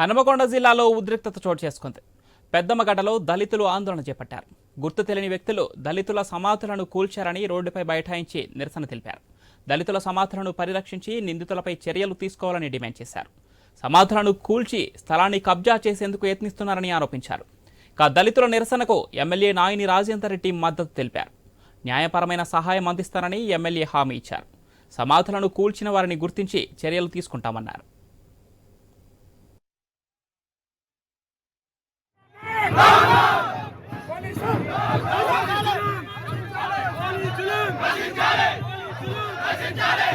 హనుమకొండ జిల్లాలో ఉద్రిక్తత చోటు చేసుకుంది. పెద్దమ్మగడ్డలో దళితులు ఆందోళన చేపట్టారు. గుర్తు తెలియని వ్యక్తులు దళితుల సమాధులను కూల్చారని రోడ్డుపై బైఠాయించి నిరసన తెలిపారు. దళితుల సమాధులను పరిరక్షించి నిందితులపై చర్యలు తీసుకోవాలని డిమాండ్ చేశారు. సమాధులను కూల్చి స్థలాన్ని కబ్జా చేసేందుకు యత్నిస్తున్నారని ఆరోపించారు. ఇక దళితుల నిరసనకు ఎమ్మెల్యే నాయిని రాజేందర్ రెడ్డి మద్దతు తెలిపారు. న్యాయపరమైన సహాయం అందిస్తారని ఎమ్మెల్యే హామీ ఇచ్చారు. సమాధులను కూల్చిన వారిని గుర్తించి చర్యలు తీసుకుంటామన్నారు. నశించాలి నశించాలి